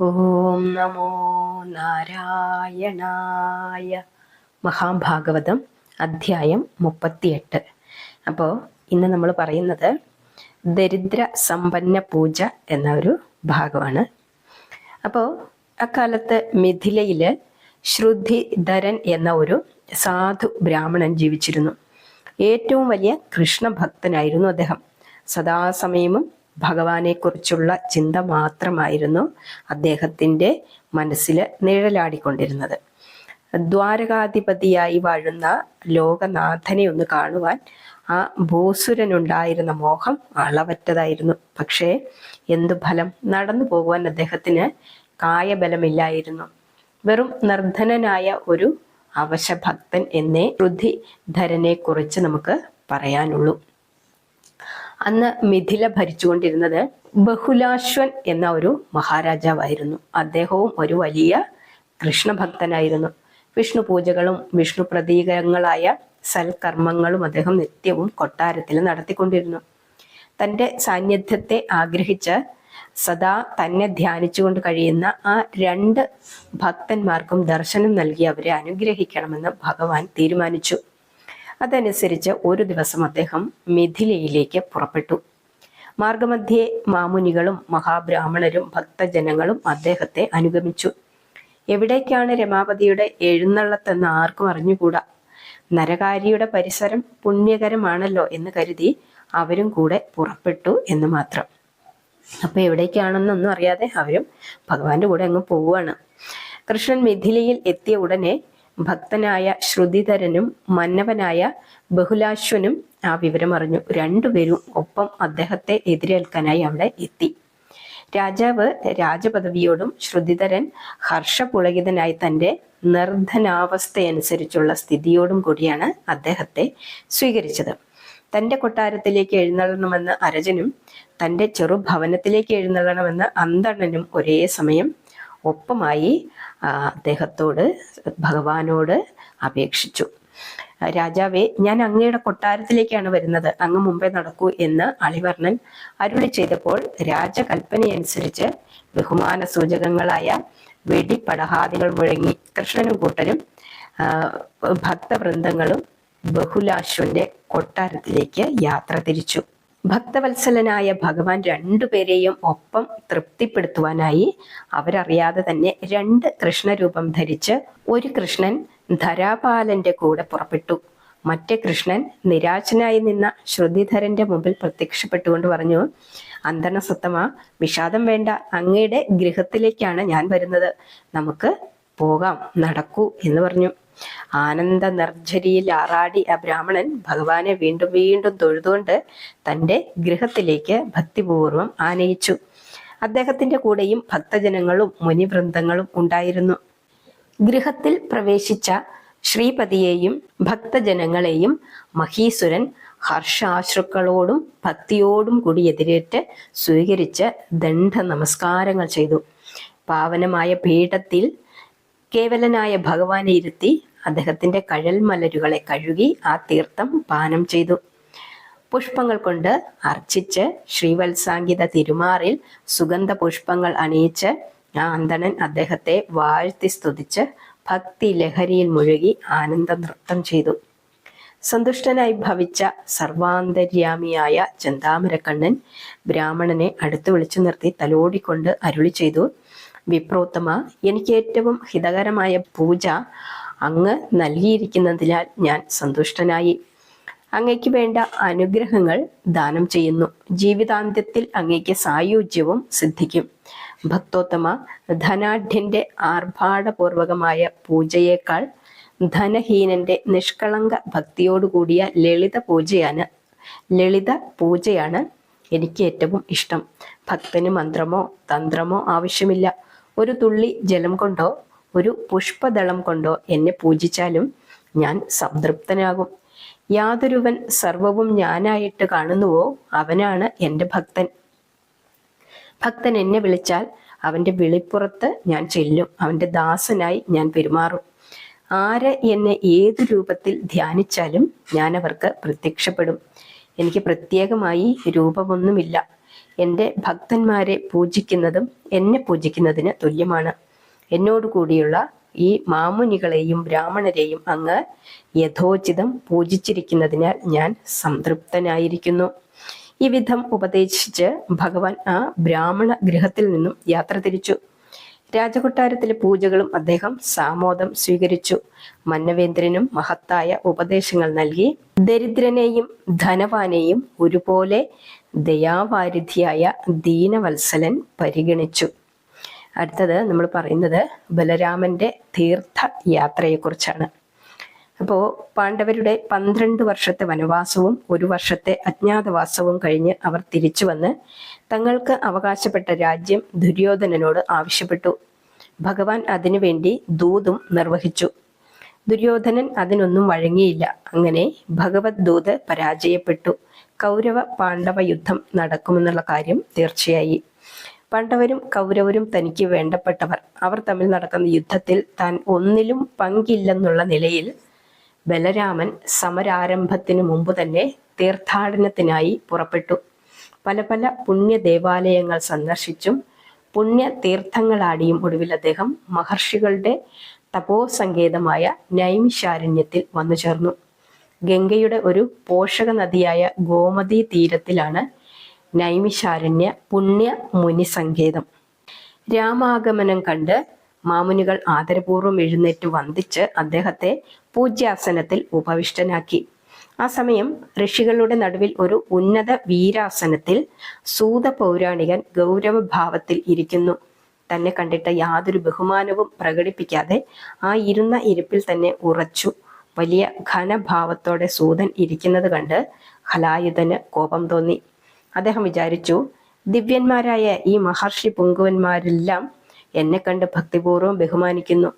ഓം നമോ നാരായണായ മഹാഭാഗവതം അധ്യായം മുപ്പത്തിയെട്ട്. അപ്പോൾ ഇന്ന് നമ്മൾ പറയുന്നത് ദരിദ്ര സമ്പന്ന പൂജ എന്ന ഒരു ഭാഗമാണ്. അപ്പോൾ അക്കാലത്ത് മിഥിലയിൽ ശ്രുതിധരൻ എന്ന ഒരു സാധു ബ്രാഹ്മണൻ ജീവിച്ചിരുന്നു. ഏറ്റവും വലിയ കൃഷ്ണഭക്തനായിരുന്നു അദ്ദേഹം. സദാസമയവും ഭഗവാനെക്കുറിച്ചുള്ള ചിന്ത മാത്രമായിരുന്നു അദ്ദേഹത്തിന്റെ മനസ്സിൽ നിഴലാടിക്കൊണ്ടിരുന്നത്. ദ്വാരകാധിപതിയായി വാഴുന്ന ലോകനാഥനെ ഒന്ന് കാണുവാൻ ആ ഭൂസുരനുണ്ടായിരുന്ന മോഹം അളവറ്റതായിരുന്നു. പക്ഷേ എന്തു ഫലം നടന്നു പോകുവാൻ അദ്ദേഹത്തിന് കായബലമില്ലായിരുന്നു. വെറും നിർധനനായ ഒരു അവശഭക്തൻ എന്നേ ധരനെ കുറിച്ച് നമുക്ക് പറയാനുള്ളൂ. അന്ന് മിഥില ഭരിച്ചുകൊണ്ടിരുന്നത് ബഹുലാശ്വൻ എന്ന ഒരു മഹാരാജാവായിരുന്നു. അദ്ദേഹവും ഒരു വലിയ കൃഷ്ണഭക്തനായിരുന്നു. വിഷ്ണു പൂജകളും വിഷ്ണു പ്രതീകങ്ങളായ സൽക്കർമ്മങ്ങളും അദ്ദേഹം നിത്യവും കൊട്ടാരത്തിൽ നടത്തിക്കൊണ്ടിരുന്നു. തന്റെ സാന്നിധ്യത്തെ ആഗ്രഹിച്ച് സദാ തന്നെ ധ്യാനിച്ചുകൊണ്ട് കഴിയുന്ന ആ രണ്ട് ഭക്തന്മാർക്കും ദർശനം നൽകി അവരെ അനുഗ്രഹിക്കണമെന്ന് ഭഗവാൻ തീരുമാനിച്ചു. അതനുസരിച്ച് ഒരു ദിവസം അദ്ദേഹം മിഥിലയിലേക്ക് പുറപ്പെട്ടു. മാർഗമധ്യേ മാമുനികളും മഹാബ്രാഹ്മണരും ഭക്തജനങ്ങളും അദ്ദേഹത്തെ അനുഗമിച്ചു. എവിടേക്കാണ് രമാപതിയുടെ എഴുന്നള്ളത്തെന്ന് ആർക്കും അറിഞ്ഞുകൂടാ. നരകാരിയുടെ പരിസരം പുണ്യകരമാണല്ലോ എന്ന് കരുതി അവരും കൂടെ പുറപ്പെട്ടു എന്ന് മാത്രം. അപ്പൊ എവിടേക്കാണെന്നൊന്നും അറിയാതെ അവരും ഭഗവാന്റെ കൂടെ അങ്ങ് പോവുകയാണ്. കൃഷ്ണൻ മിഥിലയിൽ എത്തിയ ഉടനെ ഭക്തനായ ശ്രുതിധരനും മന്നവനായ ബഹുലാശ്വനും ആ വിവരം അറിഞ്ഞു. രണ്ടുപേരും ഒപ്പം അദ്ദേഹത്തെ എതിരേൽക്കാനായി അവിടെ എത്തി. രാജാവ് രാജപദവിയോടും ശ്രുതിധരൻ ഹർഷപുളകിതനായി തന്റെ നിർധനാവസ്ഥയനുസരിച്ചുള്ള സ്ഥിതിയോടും കൂടിയാണ് അദ്ദേഹത്തെ സ്വീകരിച്ചത്. തന്റെ കൊട്ടാരത്തിലേക്ക് എഴുന്നള്ളണമെന്ന് അരജനും തന്റെ ചെറുഭവനത്തിലേക്ക് എഴുന്നള്ളണമെന്ന് അന്തണനും ഒരേ സമയം ഒപ്പമായി അദ്ദേഹത്തോട് ഭഗവാനോട് അപേക്ഷിച്ചു. രാജാവെ ഞാൻ അങ്ങയുടെ കൊട്ടാരത്തിലേക്കാണ് വരുന്നത്. അങ്ങ് മുമ്പേ നടക്കൂ എന്ന് അളിവർണൻ അരുളി ചെയ്തപ്പോൾ രാജകൽപ്പനയനുസരിച്ച് ബഹുമാന സൂചകങ്ങളായ വെടിപ്പടഹാദികൾ മുഴങ്ങി. കൃഷ്ണനും കൂട്ടരും ഭക്തവൃന്ദങ്ങളും ബഹുലാശ്വന്റെ കൊട്ടാരത്തിലേക്ക് യാത്ര തിരിച്ചു. ഭക്തവത്സലനായ ഭഗവാൻ രണ്ടുപേരെയും ഒപ്പം തൃപ്തിപ്പെടുത്തുവാനായി അവരറിയാതെ തന്നെ രണ്ട് കൃഷ്ണരൂപം ധരിച്ച് ഒരു കൃഷ്ണൻ ധരാപാലന്റെ കൂടെ പുറപ്പെട്ടു. മറ്റേ കൃഷ്ണൻ നിരാശനായി നിന്ന ശ്രുതിധരന്റെ മുമ്പിൽ പ്രത്യക്ഷപ്പെട്ടുകൊണ്ട് പറഞ്ഞു അന്തണസത്തമ വിഷാദം വേണ്ട അങ്ങയുടെ ഗൃഹത്തിലേക്കാണ് ഞാൻ വരുന്നത്. നമുക്ക് പോകാം നടക്കൂ എന്ന് പറഞ്ഞു. ആനന്ദ നിർജരിയിൽ ആറാടി ആ ബ്രാഹ്മണൻ ഭഗവാനെ വീണ്ടും വീണ്ടും തൊഴുതുകൊണ്ട് തന്റെ ഗൃഹത്തിലേക്ക് ഭക്തിപൂർവം ആനയിച്ചു. അദ്ദേഹത്തിന്റെ കൂടെയും ഭക്തജനങ്ങളും മുനിവൃന്ദങ്ങളും ഉണ്ടായിരുന്നു. ഗൃഹത്തിൽ പ്രവേശിച്ച ശ്രീപതിയെയും ഭക്തജനങ്ങളെയും മഹീസുരൻ ഹർഷാശ്രുക്കളോടും ഭക്തിയോടും കൂടി എതിരേറ്റ് സ്വീകരിച്ച് ദണ്ഡ നമസ്കാരങ്ങൾ ചെയ്തു. പാവനമായ പീഠത്തിൽ കേവലനായ ഭഗവാനെ ഇരുത്തി അദ്ദേഹത്തിന്റെ കഴൽ മലരുകളെ കഴുകി ആ തീർത്ഥം പാനം ചെയ്തു. പുഷ്പങ്ങൾ കൊണ്ട് അർച്ചിച്ച് ശ്രീവത്സാങ്കിത തിരുമാറിൽ സുഗന്ധ പുഷ്പങ്ങൾ അണിയിച്ച് ആ അന്തണൻ അദ്ദേഹത്തെ വാഴ്ത്തി സ്തുതിച്ച് ഭക്തി ലഹരിയിൽ മുഴുകി ആനന്ദ നൃത്തം ചെയ്തു. സന്തുഷ്ടനായി ഭവിച്ച സർവാന്തര്യാമിയായ ചെന്താമരക്കണ്ണൻ ബ്രാഹ്മണനെ അടുത്തു വിളിച്ചു നിർത്തി തലോടിക്കൊണ്ട് അരുളി ചെയ്തു വിപ്രോത്തമ എനിക്ക് ഏറ്റവും ഹിതകരമായ പൂജ അങ്ങ് നൽകിയിരിക്കുന്നതിനാൽ ഞാൻ സന്തുഷ്ടനായി. അങ്ങയ്ക്ക് വേണ്ട അനുഗ്രഹങ്ങൾ ദാനം ചെയ്യുന്നു. ജീവിതാന്ത്യത്തിൽ അങ്ങയ്ക്ക് സായുജ്യവും സിദ്ധിക്കും. ഭക്തോത്തമ ധനാഢ്യന്റെ ആർഭാടപൂർവകമായ പൂജയേക്കാൾ ധനഹീനന്റെ നിഷ്കളങ്ക ഭക്തിയോടുകൂടിയ ലളിത പൂജയാണ് ലളിത പൂജയാണ് എനിക്ക് ഏറ്റവും ഇഷ്ടം. ഭക്തന് മന്ത്രമോ തന്ത്രമോ ആവശ്യമില്ല. ഒരു തുള്ളി ജലം കൊണ്ടോ ഒരു പുഷ്പദളം കൊണ്ടോ എന്നെ പൂജിച്ചാലും ഞാൻ സംതൃപ്തനാകും. യാതൊരുവൻ സർവവും ഞാനായിട്ട് കാണുന്നുവോ അവനാണ് എന്റെ ഭക്തൻ. ഭക്തൻ എന്നെ വിളിച്ചാൽ അവന്റെ വിളിപ്പുറത്ത് ഞാൻ ചെല്ലും. അവന്റെ ദാസനായി ഞാൻ പെരുമാറും. ആര് എന്നെ ഏതു രൂപത്തിൽ ധ്യാനിച്ചാലും ഞാൻ അവർക്ക് പ്രത്യക്ഷപ്പെടും. എനിക്ക് പ്രത്യേകമായി രൂപമൊന്നുമില്ല. എന്റെ ഭക്തന്മാരെ പൂജിക്കുന്നതും എന്നെ പൂജിക്കുന്നതിന് തുല്യമാണ്. എന്നോട് കൂടിയുള്ള ഈ മാമുനികളെയും ബ്രാഹ്മണരെയും അങ്ങ് യഥോചിതം പൂജിച്ചിരിക്കുന്നതിനാൽ ഞാൻ സംതൃപ്തനായിരിക്കുന്നു. ഈ വിധം ഉപദേശിച്ച് ഭഗവാൻ ആ ബ്രാഹ്മണ ഗൃഹത്തിൽ നിന്നും യാത്ര തിരിച്ചു. രാജകൊട്ടാരത്തിലെ പൂജകളും അദ്ദേഹം സാമോദം സ്വീകരിച്ചു. മന്നവേന്ദ്രനും മഹത്തായ ഉപദേശങ്ങൾ നൽകി. ദരിദ്രനെയും ധനവാനെയും ഒരുപോലെ ദയാവാരിധിയായ ദീനവത്സലൻ പരിഗണിച്ചു. അടുത്തത് നമ്മൾ പറയുന്നത് ബലരാമന്റെ തീർത്ഥ യാത്രയെക്കുറിച്ചാണ്. അപ്പോൾ പാണ്ഡവരുടെ പന്ത്രണ്ട് വർഷത്തെ വനവാസവും ഒരു വർഷത്തെ അജ്ഞാതവാസവും കഴിഞ്ഞ് അവർ തിരിച്ചു വന്ന് തങ്ങൾക്ക് അവകാശപ്പെട്ട രാജ്യം ദുര്യോധനനോട് ആവശ്യപ്പെട്ടു. ഭഗവാൻ അതിനുവേണ്ടി ദൂതും നിർവഹിച്ചു. ദുര്യോധനൻ അതിനൊന്നും വഴങ്ങിയില്ല. അങ്ങനെ ഭഗവത് ദൂത് പരാജയപ്പെട്ടു. കൗരവ പാണ്ഡവ യുദ്ധം നടക്കുമെന്നുള്ള കാര്യം തീർച്ചയായി. പാണ്ഡവരും കൗരവരും തനിക്ക് വേണ്ടപ്പെട്ടവർ. അവർ തമ്മിൽ നടക്കുന്ന യുദ്ധത്തിൽ താൻ ഒന്നിലും പങ്കില്ലെന്നുള്ള നിലയിൽ ബലരാമൻ സമരാരംഭത്തിന് മുമ്പ് തന്നെ തീർത്ഥാടനത്തിനായി പുറപ്പെട്ടു. പല പല പുണ്യ ദേവാലയങ്ങൾ സന്ദർശിച്ചും പുണ്യ തീർത്ഥങ്ങളാടിയും ഒടുവിൽ അദ്ദേഹം മഹർഷികളുടെ തപോസങ്കേതമായ നൈമിശാരണ്യത്തിൽ വന്നു ചേർന്നു ഗംഗയുടെ ഒരു പോഷക നദിയായ ഗോമതി തീരത്തിലാണ് നൈമിഷാരണ്യ പുണ്യ മുനി സങ്കേതം. രാമാഗമനം കണ്ട് മാമുനികൾ ആദരപൂർവം എഴുന്നേറ്റ് വന്ദിച്ച് അദ്ദേഹത്തെ പൂജ്യാസനത്തിൽ ഉപവിഷ്ടനാക്കി. ആ സമയം ഋഷികളുടെ നടുവിൽ ഒരു ഉന്നത വീരാസനത്തിൽ സൂത പൗരാണികൻ ഗൗരവഭാവത്തിൽ ഇരിക്കുന്നു. തന്നെ കണ്ടിട്ട് യാതൊരു ബഹുമാനവും പ്രകടിപ്പിക്കാതെ ആ ഇരുന്ന ഇരിപ്പിൽ തന്നെ ഉറച്ചു. വലിയ ഘനഭാവത്തോടെ സൂതൻ ഇരിക്കുന്നത് കണ്ട് ഹലായുധന് കോപം തോന്നി. അദ്ദേഹം വിചാരിച്ചു ദിവ്യന്മാരായ ഈ മഹർഷി പുങ്കുവന്മാരെല്ലാം എന്നെ കണ്ട് ഭക്തിപൂർവം ബഹുമാനിക്കുന്നു.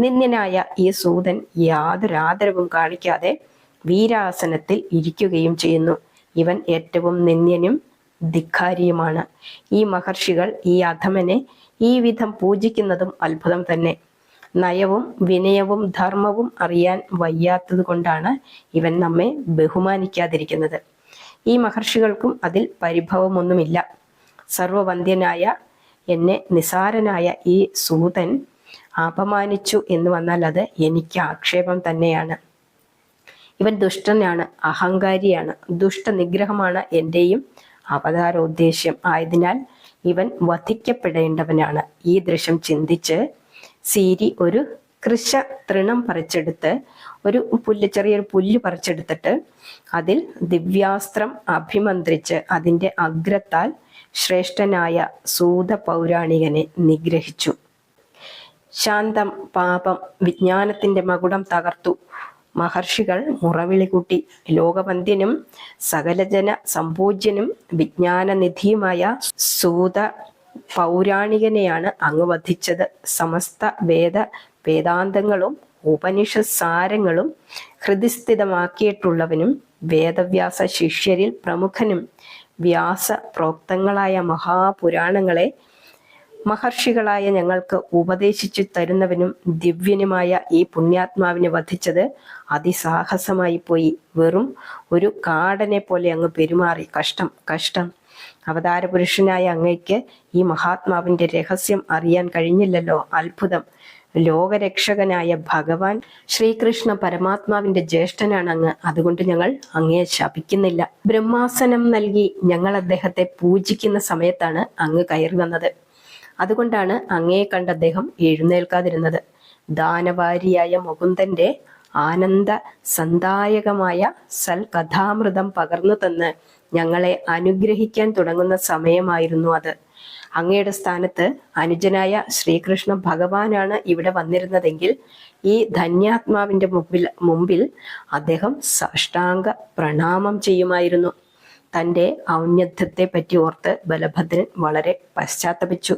നിന്ദ്യനായ ഈ സൂതൻ യാതൊരു ആദരവും കാണിക്കാതെ വീരാസനത്തിൽ ഇരിക്കുകയും ചെയ്യുന്നു. ഇവൻ ഏറ്റവും നിന്ദ്യനും ധിക്കാരിയുമാണ്. ഈ മഹർഷികൾ ഈ അധമനെ ഈ വിധം പൂജിക്കുന്നതും അത്ഭുതം തന്നെ. നയവും വിനയവും ധർമ്മവും അറിയാൻ വയ്യാത്തത് കൊണ്ടാണ് ഇവൻ നമ്മെ ബഹുമാനിക്കാതിരിക്കുന്നത്. ഈ മഹർഷികൾക്കും അതിൽ പരിഭവമൊന്നുമില്ല. സർവവന്ധ്യനായ എന്നെ നിസാരനായ ഈ സൂതൻ അപമാനിച്ചു എന്ന് വന്നാൽ അത് എനിക്ക് ആക്ഷേപം തന്നെയാണ്. ഇവൻ ദുഷ്ടനാണ് അഹങ്കാരിയാണ്. ദുഷ്ടനിഗ്രഹമാണ് എന്റെയും അവതാരോദ്ദേശ്യം. ആയതിനാൽ ഇവൻ വധിക്കപ്പെടേണ്ടവനാണ്. ഈ ദൃശ്യം ചിന്തിച്ച് സീരി ഒരു കൃഷ തൃണം പറിച്ചെടുത്ത് ഒരു പുല്ല് ചെറിയൊരു പുല്ല് പറിച്ചെടുത്തിട്ട് അതിൽ ദിവ്യാസ്ത്രം അഭിമന്ത്രിച്ച് അതിന്റെ അഗ്രത്താൽ ശ്രേഷ്ഠനായ സൂത പൗരാണികനെ നിഗ്രഹിച്ചു. ശാന്തം പാപം വിജ്ഞാനത്തിന്റെ മകുടം തകർത്തു. മഹർഷികൾ മുറവിളി കൂട്ടി ലോകവന്ധ്യനും സകലജന സമ്പൂജ്യനും വിജ്ഞാനനിധിയുമായ സൂത പൗരാണികനെയാണ് അങ്ങ് വധിച്ചത്. സമസ്ത വേദ വേദാന്തങ്ങളും ഉപനിഷസാരങ്ങളും ഹൃദിസ്ഥിതമാക്കിയിട്ടുള്ളവനും വേദവ്യാസ ശിഷ്യരിൽ പ്രമുഖനും വ്യാസ പ്രോക്തങ്ങളായ മഹാപുരാണങ്ങളെ മഹർഷികളായ ഞങ്ങൾക്ക് ഉപദേശിച്ചു തരുന്നവനും ദിവ്യനുമായ ഈ പുണ്യാത്മാവിനെ വധിച്ചത് അതിസാഹസമായി പോയി. വെറും ഒരു കാടനെ പോലെ അങ്ങ് പെരുമാറി. കഷ്ടം കഷ്ടം. അവതാര പുരുഷനായ അങ്ങയ്ക്ക് ഈ മഹാത്മാവിന്റെ രഹസ്യം അറിയാൻ കഴിഞ്ഞില്ലല്ലോ. അത്ഭുതം. ലോകരക്ഷകനായ ഭഗവാൻ ശ്രീകൃഷ്ണ പരമാത്മാവിന്റെ ജ്യേഷ്ഠനാണ് അങ്ങ്. അതുകൊണ്ട് ഞങ്ങൾ അങ്ങയെ ശപിക്കുന്നില്ല. ബ്രഹ്മാസനം നൽകി ഞങ്ങൾ അദ്ദേഹത്തെ പൂജിക്കുന്ന സമയത്താണ് അങ്ങ് കയറി വന്നത്. അതുകൊണ്ടാണ് അങ്ങയെ കണ്ട അദ്ദേഹം എഴുന്നേൽക്കാതിരുന്നത്. ദാനവാരിയായ മുകുന്ദന്റെ ആനന്ദ സന്ദായകമായ സൽകഥാമൃതം പകർന്നു തന്ന് ഞങ്ങളെ അനുഗ്രഹിക്കാൻ തുടങ്ങുന്ന സമയമായിരുന്നു അത്. അങ്ങയുടെ സ്ഥാനത്ത് അനുജനായ ശ്രീകൃഷ്ണ ഭഗവാനാണ് ഇവിടെ വന്നിരുന്നതെങ്കിൽ ഈ ധന്യാത്മാവിന്റെ മുമ്പിൽ മുമ്പിൽ അദ്ദേഹം സാഷ്ടാംഗ പ്രണാമം ചെയ്യുമായിരുന്നു. തന്റെ ഔന്നത്യത്തെ പറ്റി ഓർത്ത് ബലഭദ്രൻ വളരെ പശ്ചാത്തപിച്ചു.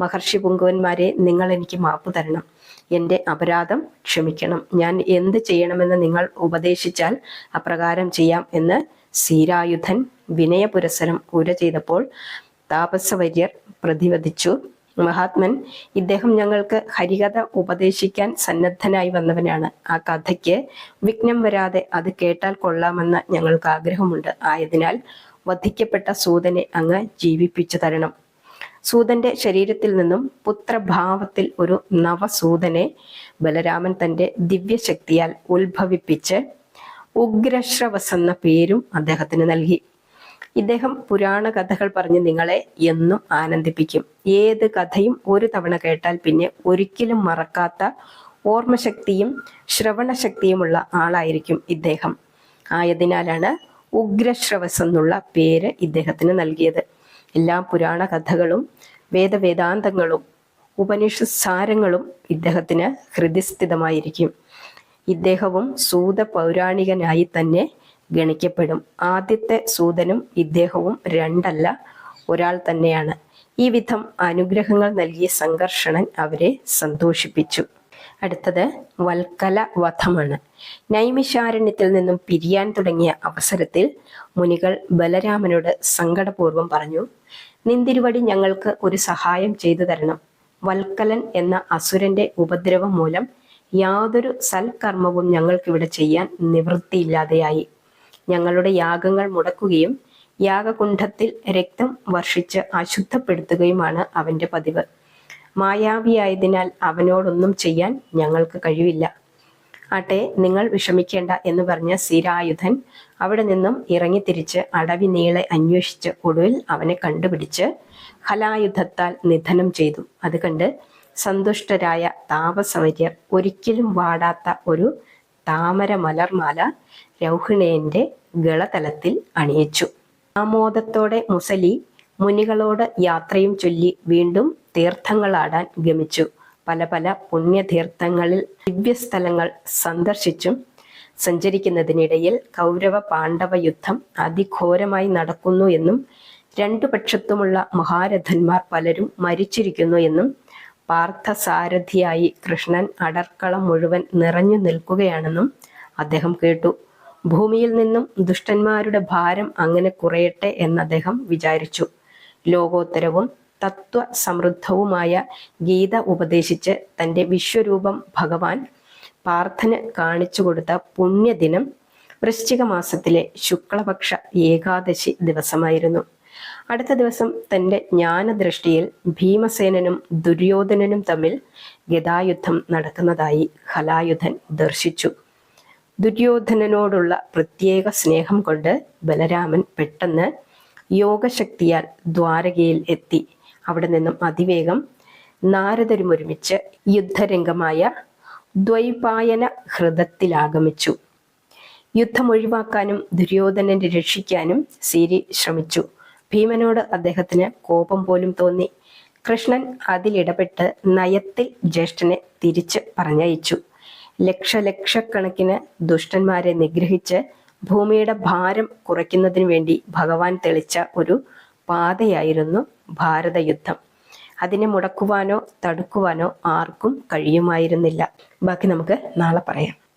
മഹർഷി പുങ്കുവന്മാരെ നിങ്ങൾ എനിക്ക് മാപ്പ് തരണം. എന്റെ അപരാധം ക്ഷമിക്കണം. ഞാൻ എന്ത് ചെയ്യണമെന്ന് നിങ്ങൾ ഉപദേശിച്ചാൽ അപ്രകാരം ചെയ്യാം എന്ന് സീരായുധൻ വിനയപുരസരം പൂര ചെയ്തപ്പോൾ താപസവര്യർ പ്രതിവദിച്ചു മഹാത്മൻ ഇദ്ദേഹം ഞങ്ങൾക്ക് ഹരികഥ ഉപദേശിക്കാൻ സന്നദ്ധനായി വന്നവനാണ്. ആ കഥയ്ക്ക് വിഘ്നം വരാതെ അത് കേട്ടാൽ കൊള്ളാമെന്ന് ഞങ്ങൾക്ക് ആഗ്രഹമുണ്ട്. ആയതിനാൽ വധിക്കപ്പെട്ട സൂതനെ അങ്ങ് ജീവിപ്പിച്ചു തരണം. സൂതന്റെ ശരീരത്തിൽ നിന്നും പുത്രഭാവത്തിൽ ഒരു നവസൂതനെ ബലരാമൻ തന്റെ ദിവ്യശക്തിയാൽ ഉത്ഭവിപ്പിച്ച് ഉഗ്രശ്രവസ് എന്ന പേരും അദ്ദേഹത്തിന് നൽകി. ഇദ്ദേഹം പുരാണ കഥകൾ പറഞ്ഞ് നിങ്ങളെ എന്നും ആനന്ദിപ്പിക്കും. ഏത് കഥയും ഒരു തവണ കേട്ടാൽ പിന്നെ ഒരിക്കലും മറക്കാത്ത ഓർമ്മശക്തിയും ശ്രവണശക്തിയുമുള്ള ആളായിരിക്കും ഇദ്ദേഹം. ആയതിനാലാണ് ഉഗ്രശ്രവസ് എന്നുള്ള പേര് ഇദ്ദേഹത്തിന് നൽകിയത്. എല്ലാ പുരാണ കഥകളും വേദവേദാന്തങ്ങളും ഉപനിഷ സാരങ്ങളും ഇദ്ദേഹത്തിന് ഹൃദയസ്ഥിതമായിരിക്കും. ഇദ്ദേഹവും സൂത പൗരാണികനായി തന്നെ ഗണിക്കപ്പെടും. ആദ്യത്തെ സൂതനും ഇദ്ദേഹവും രണ്ടല്ല ഒരാൾ തന്നെയാണ്. ഈ വിധം അനുഗ്രഹങ്ങൾ നൽകിയ സംഘർഷണൻ അവരെ സന്തോഷിപ്പിച്ചു. അടുത്തത് വൽക്കല വധമാണ് നൈമിഷാരണ്യത്തിൽ നിന്നും പിരിയാൻ തുടങ്ങിയ അവസരത്തിൽ മുനികൾ ബലരാമനോട് സങ്കടപൂർവം പറഞ്ഞു നിന്തിരുവടി ഞങ്ങൾക്ക് ഒരു സഹായം ചെയ്തു തരണം. വൽക്കലൻ എന്ന അസുരന്റെ ഉപദ്രവം മൂലം യാതൊരു സൽക്കർമ്മവും ഞങ്ങൾക്കിവിടെ ചെയ്യാൻ നിവൃത്തിയില്ലാതെയായി. ഞങ്ങളുടെ യാഗങ്ങൾ മുടക്കുകയും യാഗകുണ്ഠത്തിൽ രക്തം വർഷിച്ച് അശുദ്ധപ്പെടുത്തുകയുമാണ് അവന്റെ പതിവ്. മായാവിയായതിനാൽ അവനോടൊന്നും ചെയ്യാൻ ഞങ്ങൾക്ക് കഴിവില്ല. ആട്ടെ നിങ്ങൾ വിഷമിക്കേണ്ട എന്ന് പറഞ്ഞ സ്ഥിരായുധൻ അവിടെ നിന്നും ഇറങ്ങി തിരിച്ച് അടവി നീളെ അന്വേഷിച്ച് ഒടുവിൽ അവനെ കണ്ടുപിടിച്ച് ഹലായുധത്താൽ നിധനം ചെയ്തു. അത് കണ്ട് സന്തുഷ്ടരായ താപസമര്യർ ഒരിക്കലും വാടാത്ത ഒരു താമര മലർമാല രൗഹിണേന്റെ ഗളതലത്തിൽ അണിയിച്ചു. ആമോദത്തോടെ മുസലി മുനികളോട് യാത്രയും ചൊല്ലി വീണ്ടും തീർത്ഥങ്ങളാടാൻ ഗമിച്ചു. പല പല പുണ്യതീർത്ഥങ്ങളിൽ ദിവ്യസ്ഥലങ്ങൾ സന്ദർശിച്ചും സഞ്ചരിക്കുന്നതിനിടയിൽ കൗരവ പാണ്ഡവ യുദ്ധം അതിഘോരമായി നടക്കുന്നു എന്നും രണ്ടു പക്ഷത്തുമുള്ള മഹാരഥന്മാർ പലരും മരിച്ചിരിക്കുന്നു എന്നും പാർത്ഥസാരഥിയായി കൃഷ്ണൻ അടർക്കളം മുഴുവൻ നിറഞ്ഞു നിൽക്കുകയാണെന്നും അദ്ദേഹം കേട്ടു. ഭൂമിയിൽ നിന്നും ദുഷ്ടന്മാരുടെ ഭാരം അങ്ങനെ കുറയട്ടെ എന്ന് അദ്ദേഹം വിചാരിച്ചു. ലോകോത്തരവും തത്വ സമൃദ്ധവുമായ ഗീത ഉപദേശിച്ച് തന്റെ വിശ്വരൂപം ഭഗവാൻ പാർത്ഥന് കാണിച്ചു കൊടുത്ത പുണ്യദിനം വൃശ്ചിക മാസത്തിലെ ശുക്ലപക്ഷ ഏകാദശി ദിവസമായിരുന്നു. അടുത്ത ദിവസം തന്റെ ജ്ഞാനദൃഷ്ടിയിൽ ഭീമസേനനും ദുര്യോധനനും തമ്മിൽ ഗതായുദ്ധം നടക്കുന്നതായി ഹലായുധൻ ദർശിച്ചു. ദുര്യോധനനോടുള്ള പ്രത്യേക സ്നേഹം കൊണ്ട് ബലരാമൻ പെട്ടെന്ന് യോഗശക്തിയാൽ ദ്വാരകയിൽ എത്തി. അവിടെ നിന്നും അതിവേഗം നാരദരും ഒരുമിച്ച് യുദ്ധരംഗമായ ദ്വൈപായന ഹൃദത്തിലാഗമിച്ചു യുദ്ധം ഒഴിവാക്കാനും ദുര്യോധനനെ രക്ഷിക്കാനും സീരി ശ്രമിച്ചു. ഭീമനോട് അദ്ദേഹത്തിന് കോപം പോലും തോന്നി. കൃഷ്ണൻ അതിലിടപെട്ട് നയത്തിൽ ജ്യേഷ്ഠനെ തിരിച്ച് പറഞ്ഞയച്ചു. ലക്ഷലക്ഷക്കണക്കിന് ദുഷ്ടന്മാരെ നിഗ്രഹിച്ച് ഭൂമിയുടെ ഭാരം കുറയ്ക്കുന്നതിന് വേണ്ടി ഭഗവാൻ തെളിച്ച ഒരു പാതയായിരുന്നു ഭാരതയുദ്ധം. അതിനെ മുടക്കുവാനോ തടുക്കുവാനോ ആർക്കും കഴിയുമായിരുന്നില്ല. ബാക്കി നമുക്ക് നാളെ പറയാം.